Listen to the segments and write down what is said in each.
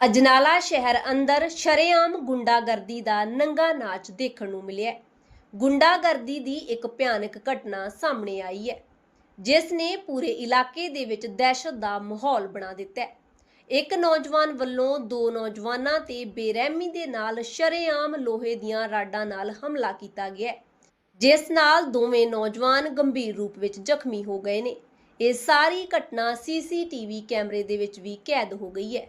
ਅਜਨਾਲਾ ਸ਼ਹਿਰ ਅੰਦਰ ਸ਼ਰੇਆਮ ਗੁੰਡਾਗਰਦੀ ਦਾ ਨੰਗਾ ਨਾਚ ਦੇਖਣ ਨੂੰ ਮਿਲਿਆ ਗੁੰਡਾਗਰਦੀ ਦੀ ਇੱਕ ਭਿਆਨਕ ਘਟਨਾ ਸਾਹਮਣੇ ਆਈ ਹੈ, ਜਿਸ ਨੇ ਪੂਰੇ ਇਲਾਕੇ ਦੇ ਵਿੱਚ ਦਹਿਸ਼ਤ ਦਾ ਮਾਹੌਲ ਬਣਾ ਦਿੱਤਾ ਹੈ। ਇੱਕ ਨੌਜਵਾਨ ਵੱਲੋਂ ਦੋ ਨੌਜਵਾਨਾਂ ਤੇ ਬੇਰਹਿਮੀ ਦੇ ਨਾਲ ਸ਼ਰੇਆਮ ਲੋਹੇ ਦੀਆਂ ਰਾਡਾਂ ਨਾਲ ਹਮਲਾ ਕੀਤਾ ਗਿਆ ਜਿਸ ਨਾਲ ਦੋਵੇਂ ਨੌਜਵਾਨ ਗੰਭੀਰ ਰੂਪ ਵਿੱਚ ਜ਼ਖਮੀ ਹੋ ਗਏ ਨੇ। ਇਹ ਸਾਰੀ ਘਟਨਾ ਸੀਸੀਟੀਵੀ ਕੈਮਰੇ ਦੇ ਵਿੱਚ ਵੀ ਕੈਦ ਹੋ ਗਈ ਹੈ।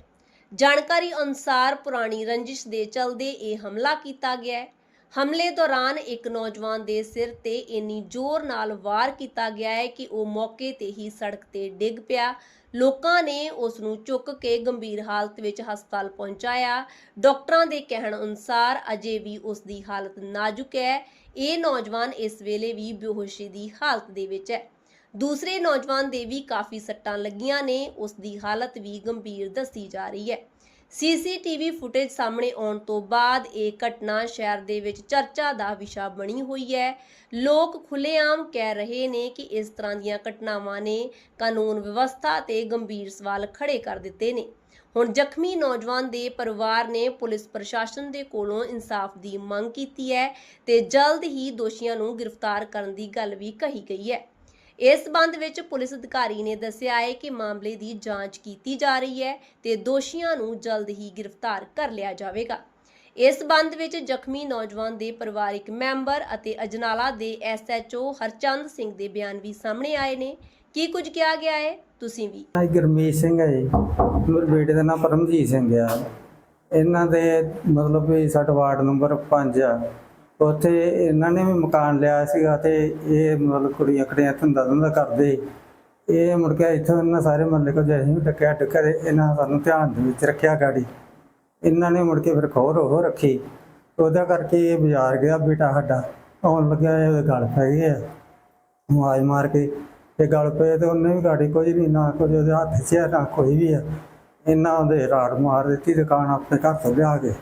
ਜਾਣਕਾਰੀ ਅਨੁਸਾਰ ਪੁਰਾਣੀ ਰੰਜਿਸ਼ ਦੇ ਚਲਦੇ ਇਹ ਹਮਲਾ ਕੀਤਾ ਗਿਆ ਹੈ। ਹਮਲੇ ਦੌਰਾਨ ਇੱਕ ਨੌਜਵਾਨ ਦੇ ਸਿਰ ਤੇ ਇੰਨੀ ਜ਼ੋਰ ਨਾਲ ਵਾਰ ਕੀਤਾ ਗਿਆ ਹੈ ਕਿ ਉਹ ਮੌਕੇ ਤੇ ਹੀ ਸੜਕ ਤੇ ਡਿੱਗ ਪਿਆ। ਲੋਕਾਂ ਨੇ ਉਸ ਨੂੰ ਚੁੱਕ ਕੇ ਗੰਭੀਰ ਹਾਲਤ ਵਿੱਚ ਹਸਪਤਾਲ ਪਹੁੰਚਾਇਆ। ਡਾਕਟਰਾਂ ਦੇ ਕਹਿਣ ਅਨੁਸਾਰ ਅਜੇ ਵੀ ਉਸ ਦੀ ਹਾਲਤ ਨਾਜ਼ੁਕ ਹੈ। ਇਹ ਨੌਜਵਾਨ ਇਸ ਵੇਲੇ ਵੀ ਬੇਹੋਸ਼ੀ ਦੀ ਹਾਲਤ ਦੇ ਵਿੱਚ ਹੈ। ਦੂਸਰੇ ਨੌਜਵਾਨ ਦੇ ਵੀ ਕਾਫੀ ਸੱਟਾਂ ਲੱਗੀਆਂ ਨੇ, ਉਸ ਦੀ ਹਾਲਤ ਵੀ ਗੰਭੀਰ ਦੱਸੀ ਜਾ ਰਹੀ ਹੈ। ਸੀਸੀਟੀਵੀ ਫੁਟੇਜ ਸਾਹਮਣੇ ਆਉਣ ਤੋਂ ਬਾਅਦ ਇਹ ਘਟਨਾ ਸ਼ਹਿਰ ਦੇ ਵਿੱਚ ਚਰਚਾ ਦਾ ਵਿਸ਼ਾ ਬਣੀ ਹੋਈ ਹੈ। ਲੋਕ ਖੁੱਲੇਆਮ ਕਹਿ ਰਹੇ ਨੇ ਕਿ ਇਸ ਤਰ੍ਹਾਂ ਦੀਆਂ ਘਟਨਾਵਾਂ ਨੇ ਕਾਨੂੰਨ ਵਿਵਸਥਾ ਤੇ ਗੰਭੀਰ ਸਵਾਲ ਖੜੇ ਕਰ ਦਿੱਤੇ ਨੇ। ਹੁਣ ਜ਼ਖਮੀ ਨੌਜਵਾਨ ਦੇ ਪਰਿਵਾਰ ਨੇ ਪੁਲਿਸ ਪ੍ਰਸ਼ਾਸਨ ਦੇ ਕੋਲੋਂ ਇਨਸਾਫ ਦੀ ਮੰਗ ਕੀਤੀ ਹੈ ਤੇ ਜਲਦ ਹੀ ਦੋਸ਼ੀਆਂ ਨੂੰ ਗ੍ਰਿਫਤਾਰ ਕਰਨ ਦੀ ਗੱਲ ਵੀ ਕਹੀ ਗਈ ਹੈ। ਇਸ ਸੰਬੰਧ ਵਿੱਚ ਪੁਲਿਸ ਅਧਿਕਾਰੀ ਨੇ ਦੱਸਿਆ ਹੈ ਕਿ ਮਾਮਲੇ ਦੀ ਜਾਂਚ ਕੀਤੀ ਜਾ ਰਹੀ ਹੈ ਤੇ ਦੋਸ਼ੀਆਂ ਨੂੰ ਜਲਦ ਹੀ ਗ੍ਰਿਫਤਾਰ ਕਰ ਲਿਆ ਜਾਵੇਗਾ। ਇਸ ਸੰਬੰਧ ਵਿੱਚ ਜ਼ਖਮੀ ਨੌਜਵਾਨ ਦੇ ਪਰਿਵਾਰਿਕ ਮੈਂਬਰ ਅਤੇ ਅਜਨਾਲਾ ਦੇ ਐਸਐਚਓ ਹਰਚੰਦ ਸਿੰਘ ਦੇ ਬਿਆਨ ਵੀ ਸਾਹਮਣੇ ਆਏ ਨੇ। ਕੀ ਕੁਝ ਕਿਹਾ ਗਿਆ ਹੈ? ਤੁਸੀਂ ਵੀ। ਨਾਮ ਗੁਰਮੀਤ ਸਿੰਘ ਹੈ ਜੀ। ਮੇਰੇ ਬੇਟੇ ਦਾ ਨਾਮ ਪਰਮਜੀਤ ਸਿੰਘ ਆ। ਇਹਨਾਂ ਦੇ ਮਤਲਬ ਵੀ ਸਾਡਾ ਵਾਰਡ ਨੰਬਰ 5 ਆ। ਉੱਥੇ ਇਹਨਾਂ ਨੇ ਵੀ ਮਕਾਨ ਲਿਆ ਸੀਗਾ ਤੇ ਇਹ ਮਤਲਬ ਕੁੜੀਆਂ ਕੜੀਆਂ ਧੰਦਾ ਧੰਦਾ ਕਰਦੇ ਇਹ ਮੁੜ ਕੇ ਇੱਥੋਂ ਇਹਨਾਂ ਸਾਰੇ ਮਹੱਲੇ ਕੋ ਜੈਸੇ ਵੀ ਟੱਕਿਆ ਟੱਕਰ ਇਹਨਾਂ ਸਾਨੂੰ ਧਿਆਨ ਦੇ ਵਿੱਚ ਰੱਖਿਆ ਗਾੜੀ। ਇਹਨਾਂ ਨੇ ਮੁੜ ਕੇ ਫਿਰ ਖੋਰ ਉਹ ਰੱਖੀ। ਉਹਦਾ ਕਰਕੇ ਇਹ ਬਾਜ਼ਾਰ ਗਿਆ ਬੇਟਾ ਸਾਡਾ। ਆਉਣ ਲੱਗਿਆ ਇਹ ਗਲ ਪੈ ਗਿਆ ਆਵਾਜ਼ ਮਾਰ ਕੇ ਤੇ ਗਲ ਪਏ ਤੇ ਉਹਨੇ ਵੀ ਗਾੜੀ ਕੁਝ ਨਹੀਂ ਨਾ ਕੁਝ ਉਹਦੇ ਹੱਥ 'ਚ ਆ, ਨਾ ਕੋਈ ਵੀ ਆ। ਇਹਨਾਂ ਉਹਦੇ ਰਾੜ ਮਾਰ ਦਿੱਤੀ ਦੁਕਾਨ ਆਪਣੇ ਘਰ ਤੋਂ ਲਿਆ ਕੇ।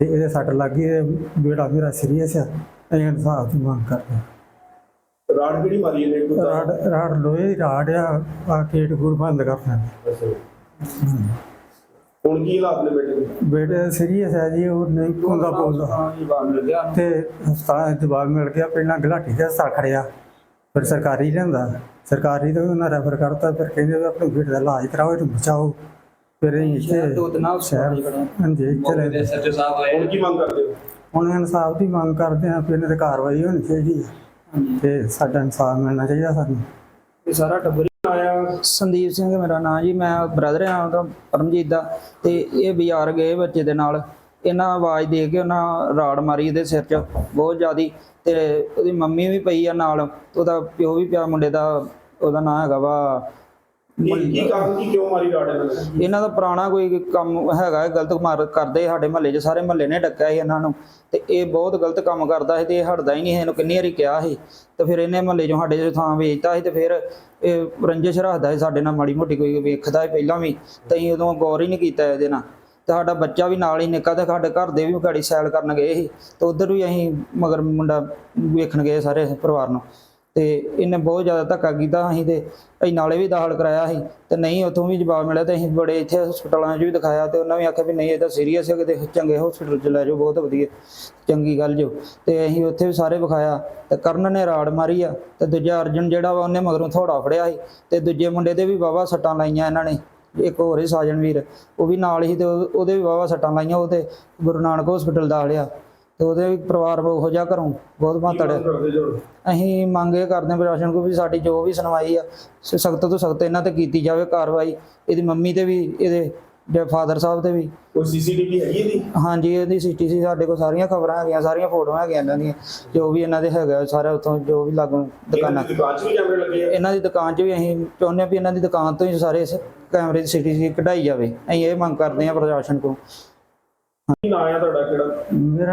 ਤੇ ਇਹਦੇ ਸੱਟ ਲੱਗੀ ਇਹ ਬੇੜਾ ਮੇਰਾ ਸੀਰੀਅਸ ਆ ਅਸੀਂ ਇਨਸਾਫ ਦੀ ਮੰਗ ਕਰਦੇ ਹਾਂ। ਰਾੜ ਕਿਹੜੀ ਮਾਰੀ ਇਹਨੇ? ਕੋਈ ਤਾਂ- ਰਾੜ ਰਾੜ ਲੋਹੇ ਦੀ ਰਾੜ ਆ ਆ ਗੇਟ ਗੁਰ ਬੰਦ ਕਰਨਾ ਹੁਣ ਕੀ ਹਾਲਾਤ ਨੇ ਬੇਟੇ ਦੇ? ਬੇਟੇ ਸੀਰੀਅਸ ਹੈ ਜੀ ਉਹ ਨਹੀਂ ਹੁੰਦਾ ਬੋਲਦਾ। ਤੇ ਹਸਪਤਾਲ ਦਬਾਅ ਮਿਲ ਗਿਆ ਪਹਿਲਾਂ ਗਲਾਟੀ ਦੇ ਹਸਪਤਾਲ ਖੜਿਆ ਫਿਰ ਸਰਕਾਰੀ ਲਿਆਂਦਾ। ਸਰਕਾਰੀ ਤੋਂ ਉਹਨਾਂ ਰੈਫਰ ਕਰਤਾ ਫਿਰ ਕਹਿੰਦੇ ਵੀ ਆਪਣੇ ਬੇਟੇ ਦਾ ਇਲਾਜ ਕਰਾਓ ਇਹਨੂੰ ਬਚਾਓ। ਫਿਰ ਅਸੀਂ ਇੱਥੇ ਸ਼ਹਿਰ ਹਾਂਜੀ ਇੱਥੇ ਲੈ ਗਏ। ਹੁਣ ਕੀ ਮੰਗ ਕਰਦੇ ਹੋ? ਹੁਣ ਇਨਸਾਫ ਦੀ ਮੰਗ ਕਰਦੇ ਹਾਂ ਵੀ ਇਹਨਾਂ ਤੇ ਕਾਰਵਾਈ ਹੋਣੀ ਚਾਹੀਦੀ ਹੈ। ਤੇ ਸਾਡਾ ਇਨਸਾਫ ਮਿਲਣਾ ਚਾਹੀਦਾ ਸਾਨੂੰ। ਇਹ ਸਾਰਾ ਟੱਬਰ ਹੀ ਆਇਆ। ਸੰਦੀਪ ਸਿੰਘ ਮੇਰਾ ਨਾਮ ਜੀ ਮੈਂ ਬ੍ਰਦਰ ਆ ਉਹਦਾ ਪਰਮਜੀਤ ਦਾ। ਤੇ ਇਹ ਬਾਜ਼ਾਰ ਗਏ ਬੱਚੇ ਦੇ ਨਾਲ। ਇਹਨਾਂ ਆਵਾਜ਼ ਦੇ ਕੇ ਉਹਨਾਂ ਰਾੜ ਮਾਰੀ ਇਹਦੇ ਸਿਰ 'ਚ ਬਹੁਤ ਜ਼ਿਆਦੀ। ਤੇ ਉਹਦੀ ਮੰਮੀ ਵੀ ਪਈ ਆ ਨਾਲ ਤੇ ਉਹਦਾ ਪਿਓ ਵੀ ਪਿਆ ਮੁੰਡੇ ਦਾ ਉਹਦਾ ਨਾਂ ਹੈਗਾ ਵਾ ਕੀ ਕੀ ਕਾਰਨ ਕੀ ਕਿਉਂ ਮਾਰੀ ਰਾੜ ਇਹਨਾਂ ਨੇ? ਇਹਨਾਂ ਦਾ ਪੁਰਾਣਾ ਕੋਈ ਕੰਮ ਹੈਗਾ ਹੈ, ਗਲਤ ਮਾਰ ਕਰਦੇ ਸਾਡੇ ਮਹੱਲੇ 'ਚ ਸਾਰੇ ਮਹੱਲੇ ਨੇ ਡੱਕਿਆ ਸੀ ਇਹਨਾਂ ਨੂੰ। ਤੇ ਇਹ ਬਹੁਤ ਗਲਤ ਕੰਮ ਕਰਦਾ ਸੀ ਤੇ ਇਹ ਹਟਦਾ ਹੀ ਨਹੀਂ ਸੀ, ਇਹਨੂੰ ਕਿੰਨੀ ਵਾਰੀ ਕਿਹਾ ਸੀ। ਤੇ ਫਿਰ ਇਹਨੇ ਮਹੱਲੇ 'ਚੋਂ ਸਾਡੇ 'ਚ ਥਾਂ ਵੇਚਤਾ ਸੀ ਤੇ ਫਿਰ ਇਹ ਰੰਜਿਸ਼ ਰੱਖਦਾ ਸੀ ਸਾਡੇ ਨਾਲ ਮਾੜੀ ਮੋਟੀ ਕੋਈ ਵੇਖਦਾ ਸੀ ਪਹਿਲਾਂ ਵੀ ਤੇ ਅਸੀਂ ਉਦੋਂ ਗੌਰ ਹੀ ਨਹੀਂ ਕੀਤਾ ਇਹਦੇ ਨਾਲ। ਤੇ ਸਾਡਾ ਬੱਚਾ ਵੀ ਨਾਲ ਹੀ ਨਿੱਕਾ ਤੇ ਸਾਡੇ ਘਰ ਦੇ ਵੀ ਗਾੜੀ ਸੈਲ ਕਰਨ ਗਏ ਸੀ। ਤੇ ਉਧਰ ਵੀ ਅਸੀਂ ਮਗਰ ਮੁੰਡਾ ਵੇਖਣ ਗਏ ਸਾਰੇ ਪਰਿਵਾਰ ਨੂੰ। ਤੇ ਇਹਨੇ ਬਹੁਤ ਜ਼ਿਆਦਾ ਧੱਕਾ ਕੀਤਾ ਅਸੀਂ ਤੇ ਅਸੀਂ ਨਾਲੇ ਵੀ ਦਾਖਲ ਕਰਾਇਆ ਸੀ ਤੇ ਨਹੀਂ ਉੱਥੋਂ ਵੀ ਜਵਾਬ ਮਿਲਿਆ ਤੇ ਅਸੀਂ ਬੜੇ ਇੱਥੇ ਹਸਪਤਾਲਾਂ 'ਚ ਵੀ ਦਿਖਾਇਆ ਤੇ ਉਹਨਾਂ ਵੀ ਆਖਿਆ ਵੀ ਨਹੀਂ ਇਹ ਤਾਂ ਸੀਰੀਅਸ ਹੈ ਕਿਤੇ ਚੰਗੇ ਹਸਪੀਟਲ 'ਚ ਲੈ ਜਾਓ, ਬਹੁਤ ਵਧੀਆ, ਚੰਗੀ ਗੱਲ ਜੋ। ਤੇ ਅਸੀਂ ਉੱਥੇ ਵੀ ਸਾਰੇ ਵਿਖਾਇਆ ਤੇ ਕਰਨ ਨੇ ਰਾੜ ਮਾਰੀ ਆ ਤੇ ਦੂਜਾ ਅਰਜਨ ਜਿਹੜਾ ਵਾ ਉਹਨੇ ਮਗਰੋਂ ਥੋੜਾ ਫੜਿਆ ਸੀ ਤੇ ਦੂਜੇ ਮੁੰਡੇ ਦੇ ਵੀ ਵਾਵਾ ਸੱਟਾਂ ਲਾਈਆਂ ਇਹਨਾਂ ਨੇ, ਇੱਕ ਹੋਰ ਹੀ ਸਾਜਨ ਵੀਰ, ਉਹ ਵੀ ਨਾਲ ਹੀ ਤੇ ਉਹਦੇ ਵੀ ਵਾਵਾ ਸੱਟਾਂ ਲਾਈਆਂ ਉਹ ਤੇ ਗੁਰੂ ਨਾਨਕ ਹਸਪੀਟਲ ਦਾਖਲਿਆ ਤੇ ਉਹਦੇ ਵੀ ਪਰਿਵਾਰ ਉਹੋ ਜਿਹਾ ਘਰੋਂ ਬਹੁਤ ਕੀ ਮਾਤੜ ਮੰਗ ਕਰਦੇ ਜੋ? ਅਸੀਂ ਮੰਗ ਇਹ ਕਰਦੇ ਹਾਂ ਪ੍ਰਸ਼ਾਸਨ ਕੋਲ ਵੀ ਸਾਡੀ ਜੋ ਵੀ ਸੁਣਵਾਈ ਆ ਸਖਤ ਤੋਂ ਸਖਤ ਇਹਨਾਂ ਤੇ ਕੀਤੀ ਜਾਵੇ ਕਾਰਵਾਈ। ਇਹਦੀ ਮੰਮੀ ਤੇ ਵੀ ਇਹਦੇ ਜੇ ਫਾਦਰ ਸਾਹਿਬ ਤੇ ਵੀ। ਕੋਈ ਸੀਸੀਟੀਵੀ ਹੈਗੀ ਇਹਦੀ? ਹਾਂਜੀ ਇਹਦੀ ਸੀਟੀਸੀ ਸਾਡੇ ਕੋਲ ਸਾਰੀਆਂ ਖਬਰਾਂ ਹੈਗੀਆਂ ਸਾਰੀਆਂ ਫੋਟੋਆਂ ਹੈਗੀਆਂ ਇਹਨਾਂ ਦੀਆਂ ਜੋ ਵੀ ਇਹਨਾਂ ਦੇ ਹੈਗਾ ਸਾਰਾ ਉੱਥੋਂ ਜੋ ਵੀ ਲਾਗੂ ਦੁਕਾਨਾਂ। ਦੀ ਦੁਕਾਨ 'ਚ ਵੀ ਕੈਮਰੇ ਲੱਗੇ ਆ? ਇਹਨਾਂ ਦੀ ਦੁਕਾਨ 'ਚ ਵੀ ਅਸੀਂ ਚਾਹੁੰਦੇ ਹਾਂ ਵੀ ਇਹਨਾਂ ਦੀ ਦੁਕਾਨ ਤੋਂ ਹੀ ਸਾਰੇ ਇਸ ਕੈਮਰੇ ਦੀ ਸੀਟੀਸੀ ਕਢਾਈ ਜਾਵੇ। ਅਸੀਂ ਇਹ ਮੰਗ ਕਰਦੇ ਹਾਂ ਪ੍ਰਸ਼ਾਸਨ ਕੋਲ। ਕੀ ਨਾਂ ਆ ਤੁਹਾਡਾ ਕਿਹੜਾ? ਮੇਰਾ